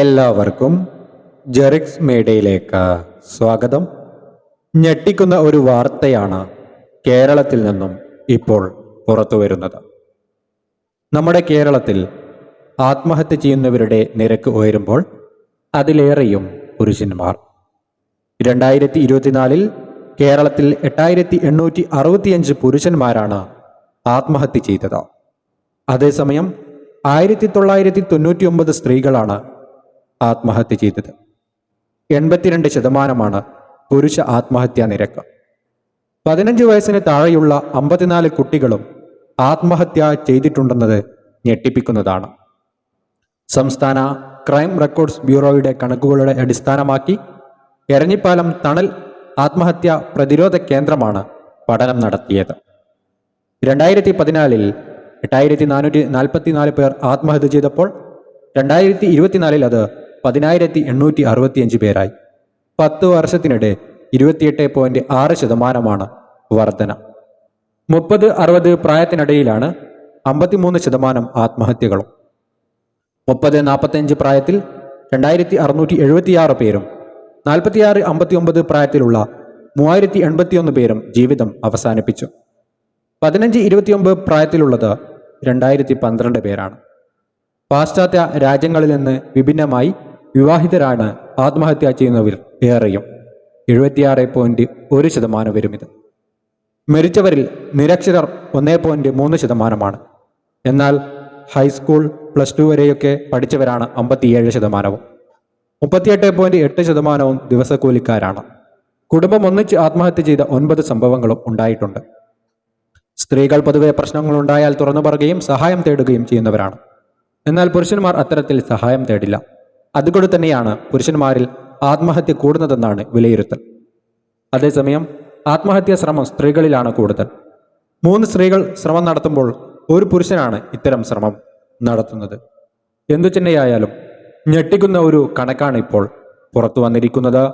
എല്ലാവർക്കും ജെറിക്സ് മേഡയിലേക്ക് സ്വാഗതം. ഞെട്ടിക്കുന്ന ഒരു വാർത്തയാണ് കേരളത്തിൽ നിന്നും ഇപ്പോൾ പുറത്തു വരുന്നത്. നമ്മുടെ കേരളത്തിൽ ആത്മഹത്യ ചെയ്യുന്നവരുടെ നിരക്ക് ഉയരുമ്പോൾ അതിലേറെയും പുരുഷന്മാർ രണ്ടായിരത്തി ഇരുപത്തിനാലിൽ കേരളത്തിൽ എട്ടായിരത്തി എണ്ണൂറ്റി അറുപത്തിയഞ്ച് പുരുഷന്മാരാണ് ആത്മഹത്യ ചെയ്തത്. അതേസമയം ആയിരത്തി തൊള്ളായിരത്തി തൊണ്ണൂറ്റി ഒമ്പത് സ്ത്രീകളാണ് ആത്മഹത്യ ചെയ്തത്. എൺപത്തിരണ്ട് ശതമാനമാണ് പുരുഷ ആത്മഹത്യാ നിരക്ക്. പതിനഞ്ച് വയസ്സിന് താഴെയുള്ള അമ്പത്തിനാല് കുട്ടികളും ആത്മഹത്യ ചെയ്തിട്ടുണ്ടെന്നത് ഞെട്ടിപ്പിക്കുന്നതാണ്. സംസ്ഥാന ക്രൈം റെക്കോർഡ്സ് ബ്യൂറോയുടെ കണക്കുകളുടെ അടിസ്ഥാനമാക്കി എരഞ്ഞിപ്പാലം തണൽ ആത്മഹത്യ പ്രതിരോധ കേന്ദ്രമാണ് പഠനം നടത്തിയത്. രണ്ടായിരത്തി പതിനാലിൽ എട്ടായിരത്തി നാനൂറ്റി നാൽപ്പത്തിനാല് പേർ ആത്മഹത്യ ചെയ്തപ്പോൾ രണ്ടായിരത്തി ഇരുപത്തിനാലിൽ അത് പതിനായിരത്തി എണ്ണൂറ്റി അറുപത്തിയഞ്ച് പേരായി. പത്ത് വർഷത്തിനിടെ ഇരുപത്തിയെട്ട് പോയിന്റ് ആറ് ശതമാനമാണ് വർധന. മുപ്പത് അറുപത് പ്രായത്തിനിടയിലാണ് അമ്പത്തിമൂന്ന് ശതമാനം ആത്മഹത്യകളും. മുപ്പത് നാൽപ്പത്തഞ്ച് പ്രായത്തിൽ രണ്ടായിരത്തി അറുന്നൂറ്റി എഴുപത്തിയാറ് പേരും നാൽപ്പത്തിയാറ് അമ്പത്തിയൊമ്പത് പ്രായത്തിലുള്ള മൂവായിരത്തി എൺപത്തിയൊന്ന് പേരും ജീവിതം അവസാനിപ്പിച്ചു. പതിനഞ്ച് ഇരുപത്തിയൊമ്പത് പ്രായത്തിലുള്ളത് രണ്ടായിരത്തി പന്ത്രണ്ട് പേരാണ്. പാശ്ചാത്യ രാജ്യങ്ങളിൽ നിന്ന് വിഭിന്നമായി വിവാഹിതരാണ് ആത്മഹത്യ ചെയ്യുന്നവർ ഏറെയും. എഴുപത്തിയാറ് പോയിന്റ് ഒരു ശതമാനം വരും ഇത് മരിച്ചവരിൽ നിരക്ഷരർ ഒന്നേ പോയിന്റ് മൂന്ന് ശതമാനമാണ്. എന്നാൽ ഹൈസ്കൂൾ പ്ലസ് ടു വരെയൊക്കെ പഠിച്ചവരാണ് അമ്പത്തിയേഴ് ശതമാനവും. മുപ്പത്തിയെട്ട് പോയിന്റ് എട്ട് ശതമാനവും ദിവസക്കൂലിക്കാരാണ്. കുടുംബം ഒന്നിച്ച് ആത്മഹത്യ ചെയ്ത ഒൻപത് സംഭവങ്ങളും ഉണ്ടായിട്ടുണ്ട്. സ്ത്രീകൾ പൊതുവെ പ്രശ്നങ്ങളുണ്ടായാൽ തുറന്നു പറയുകയും സഹായം തേടുകയും ചെയ്യുന്നവരാണ്. എന്നാൽ പുരുഷന്മാർ അത്തരത്തിൽ സഹായം തേടില്ല. അതുകൊണ്ട് തന്നെയാണ് പുരുഷന്മാരിൽ ആത്മഹത്യ കൂടുന്നതെന്നാണ് വിലയിരുത്തൽ. അതേസമയം ആത്മഹത്യാ ശ്രമം സ്ത്രീകളിലാണ് കൂടുതൽ. മൂന്ന് സ്ത്രീകൾ ശ്രമം നടത്തുമ്പോൾ ഒരു പുരുഷനാണ് ഇത്തരം ശ്രമം നടത്തുന്നത്. എന്തു തന്നെയായാലും ഞെട്ടിക്കുന്ന ഒരു കണക്കാണ് ഇപ്പോൾ പുറത്തു വന്നിരിക്കുന്നത്.